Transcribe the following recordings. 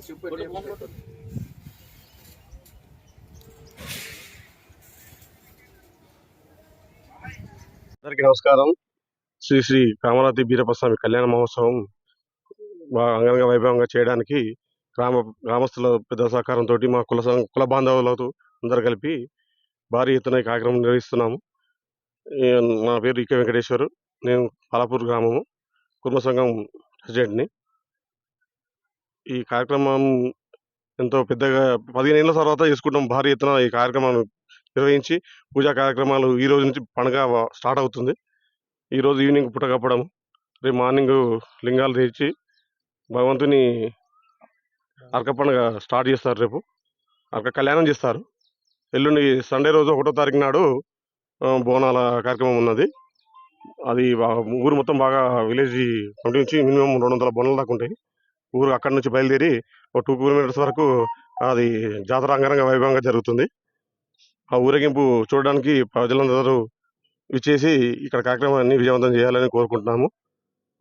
చెప్పు అందరికీ నమస్కారం. శ్రీ శ్రీ కామరాతి బీరపస్వామి కళ్యాణ మహోత్సవం బాగా అంగరంగ వైభవంగా చేయడానికి గ్రామ గ్రామస్తుల పెద్ద సహకారంతో మా కుల సం- కుల బాంధవులతో అందరు కలిపి భారీ ఎత్తున కార్యక్రమం నిర్వహిస్తున్నాము. నా పేరు ఇకే వెంకటేశ్వర్. నేను పాలపూర్ గ్రామము. కుటుంబ సంఘం ప్రెసిడెంట్ని ఈ కార్యక్రమం ఎంతో పెద్దగా పదిహేను ఏళ్ళ తర్వాత చేసుకుంటాం భారీ ఎత్తున ఈ కార్యక్రమాన్ని నిర్వహించి పూజా కార్యక్రమాలు ఈ రోజు నుంచి పండుగ స్టార్ట్ అవుతుంది. ఈరోజు ఈవినింగ్ పుట్ట కప్పడం రేపు మార్నింగ్ లింగాలు తెచ్చి భగవంతుని అర్క పండుగ స్టార్ట్ చేస్తారు రేపు. అర్క కళ్యాణం చేస్తారు. ఎల్లుండి సండే రోజు ఒకటో తారీఖు నాడు బోనాల కార్యక్రమం ఉన్నది. అది ఊరు మొత్తం బాగా విలేజ్ కమిటీ నుంచి మినిమం రెండు వందల బోనాలు దాకా ఉంటాయి. ఊరు అక్కడి నుంచి బయలుదేరి ఒక టూ కిలోమీటర్స్ వరకు అది జాతర అంగరంగ వైభవంగా జరుగుతుంది. ఆ ఊరేగింపు చూడడానికి ప్రజలందరూ విచ్చేసి ఇక్కడ కార్యక్రమాన్ని విజయవంతం చేయాలని కోరుకుంటున్నాము.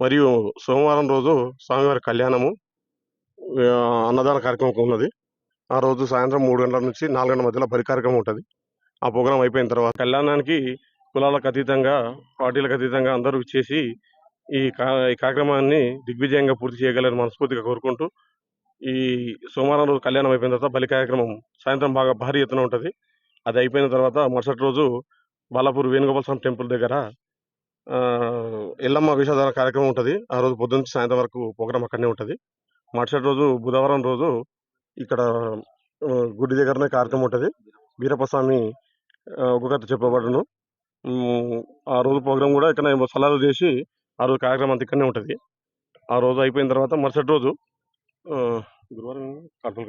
మరియు సోమవారం రోజు స్వామివారి కళ్యాణము అన్నదాన కార్యక్రమం ఉన్నది. ఆ రోజు సాయంత్రం మూడు గంటల నుంచి నాలుగు గంటల మధ్యలో బలి కార్యక్రమం ఉంటుంది. ఆ ప్రోగ్రాం అయిపోయిన తర్వాత కళ్యాణానికి కులాలకు అతీతంగా పార్టీలకు అతీతంగా అందరూ ఇచ్చేసి ఈ కా ఈ కార్యక్రమాన్ని దిగ్విజయంగా పూర్తి చేయగలని మనస్ఫూర్తిగా కోరుకుంటూ ఈ సోమవారం రోజు కళ్యాణం అయిపోయిన తర్వాత బలి కార్యక్రమం సాయంత్రం బాగా భారీ ఎత్తున ఉంటుంది. అది అయిపోయిన తర్వాత మరుసటి రోజు బాలాపూర్ వేణుగోపాల స్వామి టెంపుల్ దగ్గర ఎల్లమ్మ వేషధారణ కార్యక్రమం ఉంటుంది. ఆ రోజు పొద్దున్న నుంచి సాయంత్రం వరకు ప్రోగ్రాం అక్కడనే ఉంటుంది. మరుసటి రోజు బుధవారం రోజు ఇక్కడ గుడి దగ్గరనే కార్యక్రమం ఉంటుంది. వీరప్పస్వామి స్వామి ఒక కథ చెప్పబడును. ఆ రోజు ప్రోగ్రాం కూడా ఇక్కడ సలాలు చేసి ఆ రోజు కార్యక్రమం అంతా ఇక్కడనే ఉంటుంది. ఆ రోజు అయిపోయిన తర్వాత మరుసటి రోజు గురువారం కడపల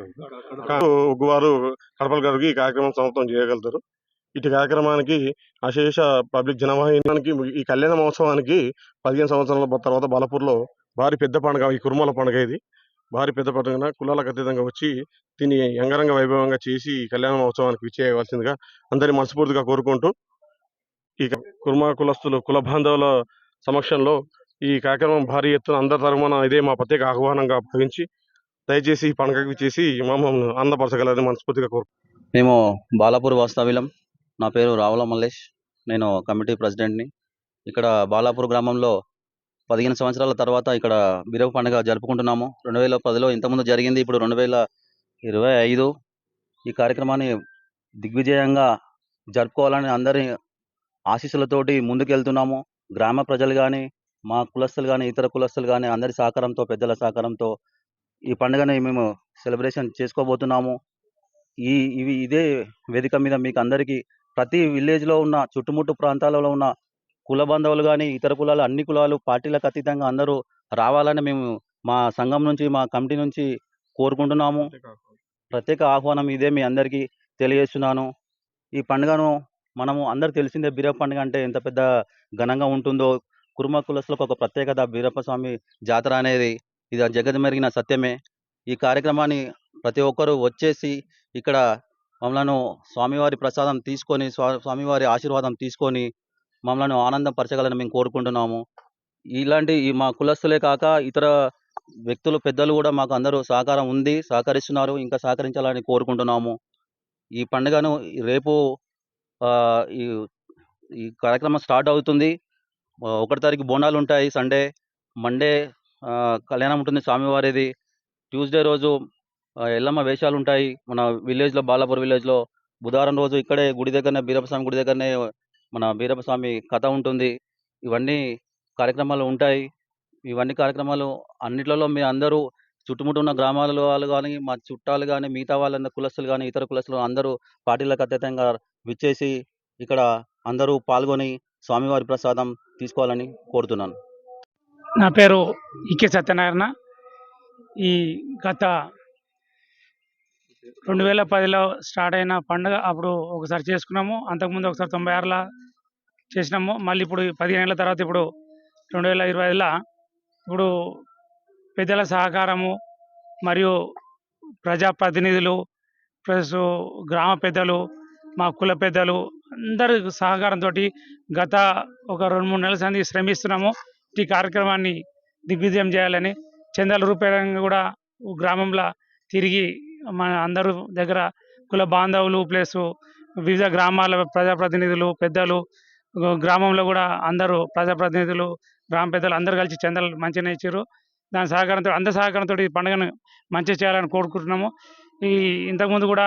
గారు గురువారు కడపల గారికి ఈ కార్యక్రమం సమాప్తం చేయగలుగుతారు. ఇటు కార్యక్రమానికి అశేష పబ్లిక్ జనవాహినికి ఈ కళ్యాణ మహోత్సవానికి పదిహేను సంవత్సరాల తర్వాత బాలపూర్లో భారీ పెద్ద పండుగ ఈ కురుమల పండుగ ఇది. భారీ పెద్ద పండుగన కులాలకు అతీతంగా వచ్చి దీన్ని అంగరంగ వైభవంగా చేసి ఈ కళ్యాణ మహోత్సవానికి విచ్చేయవలసిందిగా అందరి మనస్ఫూర్తిగా కోరుకుంటూ ఈ కుర్మా కులస్తులు కుల బాంధవుల సమక్షంలో ఈ కార్యక్రమం భారీ ఎత్తున అందరి తరఫున ఇదే మా ప్రత్యేక ఆహ్వానంగా భావించి దయచేసి ఈ పండుగకి చేసి మమ్మల్ని ఆనందపరచగలని మనస్ఫూర్తిగా కోరు మేము బాలాపూర్ వాస్తవ్యం నా పేరు రావుల మల్లేష్. నేను కమిటీ ప్రెసిడెంట్ని. ఇక్కడ బాలాపూర్ గ్రామంలో పదిహేను సంవత్సరాల తర్వాత ఇక్కడ బిరవ పండుగ జరుపుకుంటున్నాము. రెండు వేల పదిలో ఇంతకుముందు జరిగింది. ఇప్పుడు రెండు వేల ఇరవై ఐదు ఈ కార్యక్రమాన్ని దిగ్విజయంగా జరుపుకోవాలని అందరి ఆశీస్సులతోటి ముందుకెళ్తున్నాము. గ్రామ ప్రజలు కానీ మా కులస్తులు కానీ ఇతర కులస్తులు కానీ అందరి సహకారంతో పెద్దల సహకారంతో ఈ పండుగని మేము సెలబ్రేషన్ చేసుకోబోతున్నాము. ఈ ఇవి ఇదే వేదిక మీద మీకు అందరికీ ప్రతి విలేజ్లో ఉన్న చుట్టుముట్టు ప్రాంతాలలో ఉన్న కుల బంధువులు కానీ ఇతర కులాలు అన్ని కులాలు పార్టీలకు అతీతంగా అందరూ రావాలని మేము మా సంఘం నుంచి మా కమిటీ నుంచి కోరుకుంటున్నాము. ప్రత్యేక ఆహ్వానం ఇదే మీ అందరికీ తెలియజేస్తున్నాను. ఈ పండుగను మనము అందరు తెలిసిందే బీరప్ప పండుగ అంటే ఎంత పెద్ద ఘనంగా ఉంటుందో. కుర్మ కులస్తులకు ఒక ప్రత్యేకత బీరప్ప స్వామి జాతర అనేది ఇది జగజ్మెరిగిన సత్యమే. ఈ కార్యక్రమాన్ని ప్రతి ఒక్కరూ వచ్చేసి ఇక్కడ మమ్మలను స్వామివారి ప్రసాదం తీసుకొని స్వా స్వామివారి ఆశీర్వాదం తీసుకొని మమ్మలను ఆనందం పరచగలని మేము కోరుకుంటున్నాము. ఇలాంటి ఈ మా కులస్తులే కాక ఇతర వ్యక్తులు పెద్దలు కూడా మాకు అందరూ సహకారం ఉంది సహకరిస్తున్నారు ఇంకా సహకరించాలని కోరుకుంటున్నాము. ఈ పండుగను రేపు ఈ ఈ కార్యక్రమం స్టార్ట్ అవుతుంది. ఒకటి తారీఖు బోనాలు ఉంటాయి సండే. మండే ఆ, కళ్యాణం ఉంటుంది స్వామివారిది. ట్యూస్డే రోజు ఎల్లమ్మ వేషాలు ఉంటాయి. మన విలేజ్లో బాలాపూర్ విలేజ్లో బుధవారం రోజు ఇక్కడే గుడి దగ్గరనే బీరప్పస్వామి గుడి దగ్గరనే మన బీరప్పస్వామి కథ ఉంటుంది. ఇవన్నీ కార్యక్రమాలు ఉంటాయి. ఇవన్నీ కార్యక్రమాలు అన్నిట్లలో మీ అందరూ చుట్టుముట్టు ఉన్న గ్రామాల వాళ్ళు కానీ మా చుట్టాలు కానీ మిగతా వాళ్ళ కులస్తులు కానీ ఇతర కులస్తులు అందరూ పార్టీలకు అతీతంగా విచ్చేసి ఇక్కడ అందరూ పాల్గొని స్వామివారి ప్రసాదం తీసుకోవాలని కోరుతున్నాను. నా పేరు ఈకే సత్యనారాయణ. ఈ గత రెండు వేల పదిలో స్టార్ట్ అయిన పండుగ అప్పుడు ఒకసారి చేసుకున్నాము. అంతకుముందు ఒకసారి తొంభై ఆరులో చేసినాము. మళ్ళీ ఇప్పుడు పదిహేను ఏళ్ళ తర్వాత ఇప్పుడు రెండు వేల ఇరవై ఐదులో ఇప్పుడు పెద్దల సహకారము మరియు ప్రజాప్రతినిధులు ప్లస్ గ్రామ పెద్దలు మా కుల పెద్దలు అందరి సహకారంతో గత ఒక రెండు మూడు నెలల సంది శ్రమిస్తున్నాము. ఈ కార్యక్రమాన్ని దిగ్విజయం చేయాలని చందాల రూపేణంగా కూడా గ్రామంలో తిరిగి మన అందరూ దగ్గర కుల బాంధవులు ప్లస్ వివిధ గ్రామాల ప్రజాప్రతినిధులు పెద్దలు గ్రామంలో కూడా అందరూ ప్రజాప్రతినిధులు గ్రామ పెద్దలు అందరూ కలిసి చందాలు మంచిగా ఇచ్చారు. దాని సహకారంతో అందరి సహకారంతో ఈ పండుగను మంచిగా చేయాలని కోరుకుంటున్నాము. ఈ ఇంతకుముందు కూడా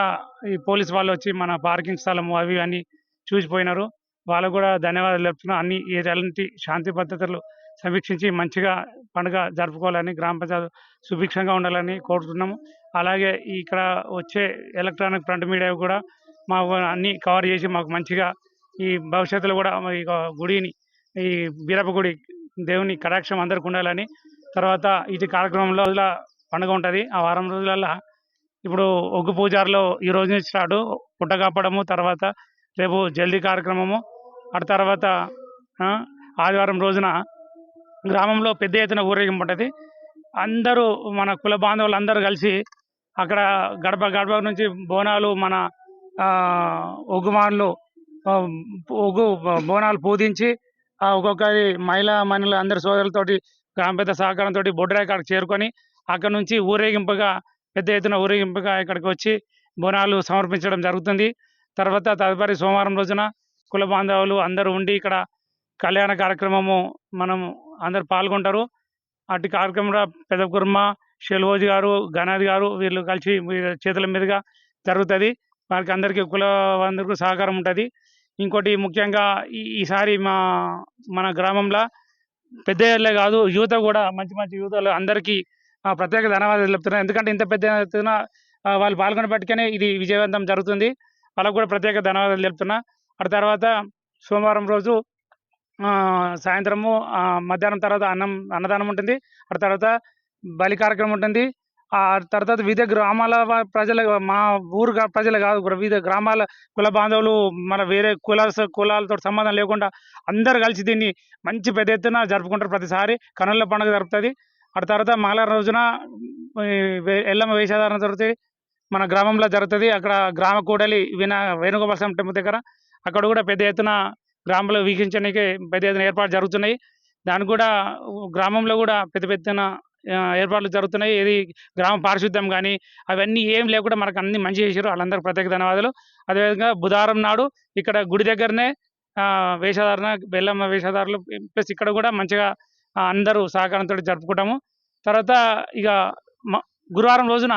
ఈ పోలీస్ వాళ్ళు వచ్చి మన పార్కింగ్ స్థలము అవి అన్నీ చూసిపోయినారు. వాళ్ళకు కూడా ధన్యవాదాలు చెప్తున్నాం అన్ని ఎలాంటి శాంతి భద్రతలు సమీక్షించి మంచిగా పండుగ జరుపుకోవాలని గ్రామ ప్రజలు సుభిక్షంగా ఉండాలని కోరుతున్నాము. అలాగే ఇక్కడ వచ్చే ఎలక్ట్రానిక్ ప్రింట్ మీడియా కూడా మాకు అన్ని కవర్ చేసి మాకు మంచిగా ఈ భవిష్యత్తులో కూడా ఈ గుడిని ఈ బీరప్ప గుడి దేవుని కటాక్షం అందరికి ఉండాలని తర్వాత ఇది కార్యక్రమంలో పండుగ ఉంటుంది. ఆ వారం రోజులలో ఇప్పుడు ఒగ్గు పూజారిలో ఈ రోజు నుంచి స్టార్ట్. పుట్ట కప్పడము తర్వాత రేపు జల్దీ కార్యక్రమము ఆ తర్వాత ఆదివారం రోజున గ్రామంలో పెద్ద ఎత్తున ఊరేగింపు ఉంటుంది. అందరూ మన కుల బాంధవులు అందరూ కలిసి అక్కడ గడప గడప నుంచి బోనాలు మన ఆ, ఒగ్గు బోనాలు పూజించి ఆ ఒక్కొక్కరి మహిళా మనుల అందరి సోదరులతోటి గ్రామ పెద్ద సహకారంతో బొడ్రాయి కాడికి చేరుకొని అక్కడ నుంచి ఊరేగింపుగా పెద్ద ఎత్తున ఊరేగింపుగా ఇక్కడికి వచ్చి బోనాలు సమర్పించడం జరుగుతుంది. తర్వాత తదుపరి సోమవారం రోజున కుల బాంధవులు అందరూ ఉండి ఇక్కడ కళ్యాణ కార్యక్రమము మనం అందరు పాల్గొంటారు. అటు కార్యక్రమంలో పెద్ద కుర్మ షెల్వోజి గారు గణాది గారు వీళ్ళు కలిసి చేతుల మీదుగా జరుగుతుంది. వారికి అందరికీ కుల అందరికీ సహకారం ఉంటుంది. ఇంకోటి ముఖ్యంగా ఈ ఈసారి మా మన గ్రామంలో పెద్దలే కాదు యువత కూడా మంచి మంచి యువతలు అందరికీ ప్రత్యేక ధన్యవాదాలు చెప్తున్నాను ఎందుకంటే ఇంత పెద్ద ఎత్తున వాళ్ళు పాల్గొని బట్టికనే ఇది విజయవంతం జరుగుతుంది. వాళ్ళకు కూడా ప్రత్యేక ధన్యవాదాలు చెప్తున్నా ఆ తర్వాత సోమవారం రోజు సాయంత్రము మధ్యాహ్నం తర్వాత అన్నం అన్నదానం ఉంటుంది. ఆ తర్వాత బలి కార్యక్రమం ఉంటుంది. ఆ తర్వాత వివిధ గ్రామాల ప్రజలు మా ఊరు ప్రజలు కాదు వివిధ గ్రామాల కుల బాంధవులు మన వేరే కుల కులాలతో సంబంధం లేకుండా అందరు కలిసి దీన్ని మంచి పెద్ద ఎత్తున జరుపుకుంటారు. ప్రతిసారి కనుల పండుగ జరుపుతుంది. ఆ తర్వాత మంగళవారం రోజున వే- ఎల్లమ్మ వేషధారణ జరుగుతుంది. మన గ్రామంలో జరుగుతుంది. అక్కడ గ్రామ కూడలి వినా వేణుగోపాల స్వామి టెంపుల్ దగ్గర అక్కడ కూడా పెద్ద ఎత్తున గ్రామంలో వీక్షించడానికి పెద్ద ఎత్తున ఏర్పాటు జరుగుతున్నాయి. దానికి కూడా గ్రామంలో కూడా పెద్ద పెద్దన ఏర్పాట్లు జరుగుతున్నాయి. ఏది గ్రామ పారిశుద్ధ్యం కానీ అవన్నీ ఏం లేకుండా మనకు అన్ని మంచి చేశారు వాళ్ళందరికీ ప్రత్యేక ధన్యవాదాలు. అదేవిధంగా బుధవారం నాడు ఇక్కడ గుడి దగ్గరనే వేషధారణ బెల్లమ్మ వేషధారులు ప్లస్ ఇక్కడ కూడా మంచిగా అందరూ సహకారంతో జరుపుకుంటాము. తర్వాత ఇక గురువారం రోజున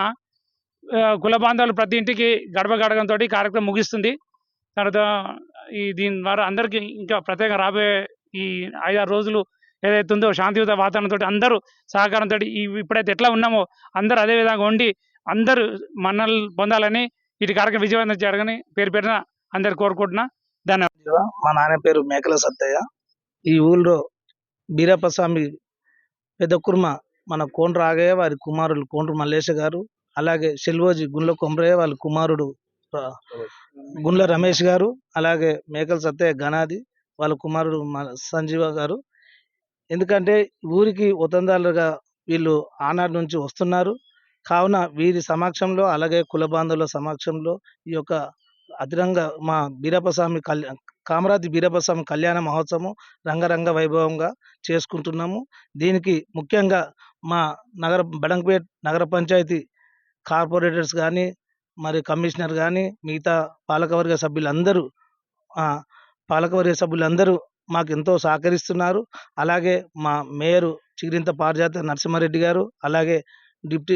కుల బాంధవులు ప్రతి ఇంటికి గడప గడగంతో కార్యక్రమం ముగిస్తుంది. తర్వాత ఈ దీని ద్వారా అందరికీ ఇంకా ప్రత్యేకంగా రాబోయే ఈ ఐదారు రోజులు ఏదైతే ఉందో శాంతియుత వాతావరణంతో అందరూ సహకారంతో ఇప్పుడైతే ఎట్లా ఉన్నామో అందరూ అదే విధంగా ఉండి అందరూ మన్నలు పొందాలని ఇటు కార్యక్రమం విజయవంతం చేయాలని పేరు పేరున అందరు కోరుకుంటున్నా. మా నాన్న పేరు మేకల సత్తయ్య. ఈ ఊళ్ళో బీరప్ప స్వామి పెద్ద కుర్మ మన కోండ్ర రాగయ్య వారి కుమారులు కోండ్రు మల్లేశ గారు అలాగే సెల్వోజి గుండ్ల కొమరయ్య వాళ్ళ కుమారుడు గుండ్ల రమేష్ గారు అలాగే మేకల సత్తయ్య గణాది వాళ్ళ కుమారుడు మ- సంజీవ గారు. ఎందుకంటే ఊరికి ఉతందాలుగా వీళ్ళు ఆనాడు నుంచి వస్తున్నారు. కావున వీరి సమక్షంలో అలాగే కుల బాంధవుల సమక్షంలో ఈ యొక్క అతిరంగ మా బీరప్పస్వామి కళ్యాణ్ కామరాతి బీరప్పస్వామి కళ్యాణ మహోత్సవం రంగరంగ వైభవంగా చేసుకుంటున్నాము. దీనికి ముఖ్యంగా మా నగర బడంగపేట్ నగర పంచాయతీ కార్పొరేటర్స్ కానీ మరి కమిషనర్ కానీ మిగతా పాలకవర్గ సభ్యులందరూ పాలకవర్గ సభ్యులందరూ మాకు ఎంతో సహకరిస్తున్నారు. అలాగే మా మేయరు చిగిరింత పారిజాత నరసింహారెడ్డి గారు అలాగే డిప్టీ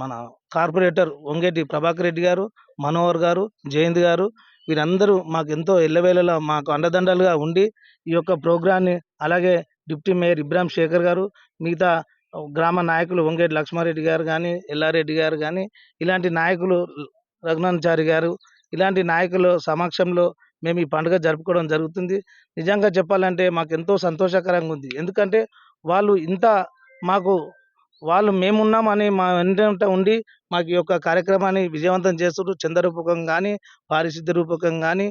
మన కార్పొరేటర్ వంగేటి ప్రభాకర్ రెడ్డి గారు మనోహర్ గారు జయంత్ గారు వీరందరూ మాకు ఎంతో ఎల్లవేళలా మాకు అండదండలుగా ఉండి ఈ యొక్క ప్రోగ్రాన్ని అలాగే డిప్టీ మేయర్ ఇబ్రాహిం శేఖర్ గారు మిగతా గ్రామ నాయకులు వంగేటి లక్ష్మారెడ్డి గారు కానీ ఎల్లారెడ్డి గారు కానీ ఇలాంటి నాయకులు రఘునాథాచారి గారు ఇలాంటి నాయకుల సమక్షంలో మేము ఈ పండుగ జరుపుకోవడం జరుగుతుంది. నిజంగా చెప్పాలంటే మాకు ఎంతో సంతోషకరంగా ఉంది. ఎందుకంటే వాళ్ళు ఇంత మాకు వాళ్ళు మేమున్నామని మా వెంట ఉండి మాకు ఈ యొక్క కార్యక్రమాన్ని విజయవంతం చేస్తున్నారు చంద్రరూపకం కానీ పారిశుద్ధ రూపకం కానీ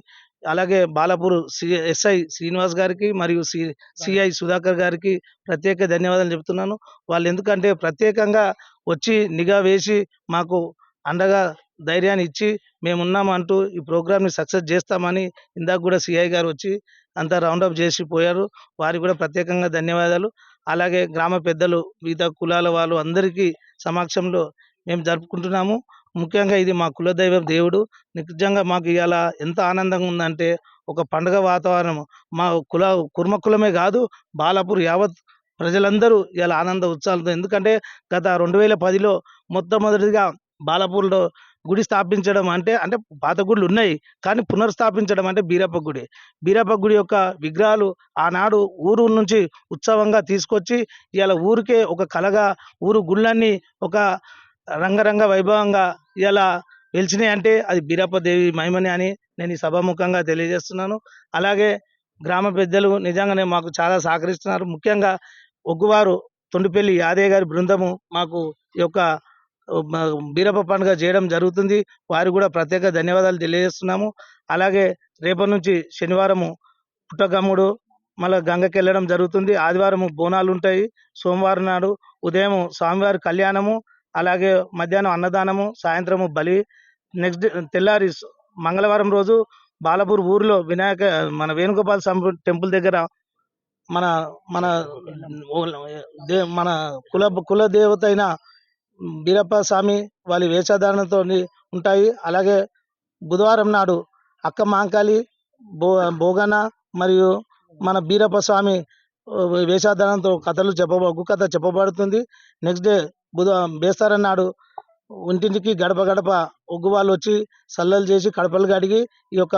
అలాగే బాలాపూర్ సి ఎస్ఐ శ్రీనివాస్ గారికి మరియు సి సిఐ సుధాకర్ గారికి ప్రత్యేక ధన్యవాదాలు చెప్తున్నాను. వాళ్ళు ఎందుకంటే ప్రత్యేకంగా వచ్చి నిఘా వేసి మాకు అండగా ధైర్యాన్ని ఇచ్చి మేమున్నామంటూ ఈ ప్రోగ్రామ్ని సక్సెస్ చేస్తామని ఇందాక కూడా సిఐ గారు వచ్చి అంతా రౌండప్ చేసి పోయారు. వారికి కూడా ప్రత్యేకంగా ధన్యవాదాలు. అలాగే గ్రామ పెద్దలు మిగతా కులాల వాళ్ళు అందరికీ సమక్షంలో మేము జరుపుకుంటున్నాము. ముఖ్యంగా ఇది మా కులదైవం దేవుడు. నిజంగా మాకు ఇవాళ ఎంత ఆనందంగా ఉందంటే ఒక పండుగ వాతావరణం. మా కుల కుర్మ కులమే కాదు బాలాపూర్ యావత్ ప్రజలందరూ ఇలా ఆనంద ఉత్సాహాలతో ఎందుకంటే గత రెండు వేల పదిలో మొట్టమొదటిగా బాలాపూర్లో గుడి స్థాపించడం అంటే అంటే పాత గుడులు ఉన్నాయి కానీ పునర్స్థాపించడం అంటే బీరప్ప గుడి. బీరప్ప గుడి యొక్క విగ్రహాలు ఆనాడు ఊరు నుంచి ఉత్సవంగా తీసుకొచ్చి ఇవాళ ఊరికే ఒక కలగా ఊరు గుళ్ళన్నీ ఒక రంగరంగ వైభవంగా ఇలా వెలిచినాయి అంటే అది బీరప్పదేవి మహిమని అని నేను ఈ సభాముఖంగా తెలియజేస్తున్నాను. అలాగే గ్రామ పెద్దలు నిజంగానే మాకు చాలా సహకరిస్తున్నారు. ముఖ్యంగా ఒగ్గువారు తొండిపల్లి యాదయ్య గారి బృందము మాకు ఈ యొక్క బీరప్ప పండుగ చేయడం జరుగుతుంది. వారికి కూడా ప్రత్యేక ధన్యవాదాలు తెలియజేస్తున్నాము. అలాగే రేపటి నుంచి శనివారము పుట్టగమ్ముడు మళ్ళీ గంగకి వెళ్ళడం జరుగుతుంది. ఆదివారం బోనాలు ఉంటాయి సోమవారం నాడు ఉదయం స్వామివారి కళ్యాణము. అలాగే మధ్యాహ్నం అన్నదానము సాయంత్రము బలి నెక్స్ట్ డే తెల్లారి మంగళవారం రోజు బాలపూర్ ఊరిలో వినాయక మన వేణుగోపాల స్వామి టెంపుల్ దగ్గర మన మన దే- మన కుల కుల దేవత అయిన బీరప్ప స్వామి వాళ్ళ వేషధారణతో ఉంటాయి. అలాగే బుధవారం నాడు అక్క మాంకాళి బో బోగన మరియు మన బీరప్ప స్వామి వేషాధారణతో కథలు చెప్ప కథ చెప్పబడుతుంది. నెక్స్ట్ డే బుధ బేస్తారం నాడు ఇంటింటికి గడప గడప ఒగ్గు వాళ్ళు వచ్చి సల్లలు చేసి కడపలు కడిగి ఈ యొక్క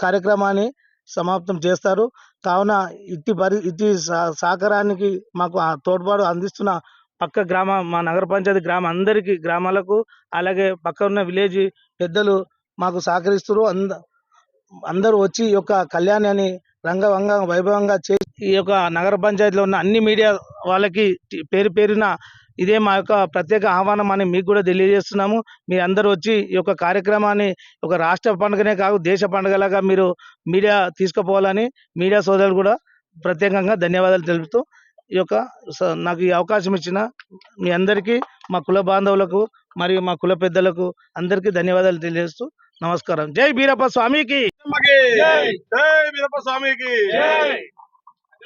కార్యక్రమాన్ని సమాప్తం చేస్తారు. కావున ఇట్టి పరి ఇట్టి సహ- సహకారానికి మాకు తోడ్పాటు అందిస్తున్న పక్క గ్రామ మా నగర పంచాయతీ గ్రామ అందరికీ గ్రామాలకు అలాగే పక్క ఉన్న విలేజ్ పెద్దలు మాకు సహకరిస్తారు అంద అందరూ వచ్చి ఈ యొక్క కళ్యాణాన్ని రంగవంగ వైభవంగా చేసి ఈ యొక్క నగర పంచాయతీలో ఉన్న అన్ని మీడియా వాళ్ళకి పేరు పేరున ఇదే మా యొక్క ప్రత్యేక ఆహ్వానం అని మీకు కూడా తెలియజేస్తున్నాము. మీ అందరూ వచ్చి ఈ యొక్క కార్యక్రమాన్ని ఒక రాష్ట్ర పండుగనే కాదు దేశ పండుగలాగా మీరు మీడియా తీసుకుపోవాలని మీడియా సోదరులు కూడా ప్రత్యేకంగా ధన్యవాదాలు తెలుపుతూ ఈ యొక్క స- నాకు ఈ అవకాశం ఇచ్చిన మీ అందరికీ మా కుల బాంధవులకు మరియు మా కుల పెద్దలకు అందరికీ ధన్యవాదాలు తెలియజేస్తూ నమస్కారం జై బీరప్ప స్వామికి జై వీరప్ప స్వామికి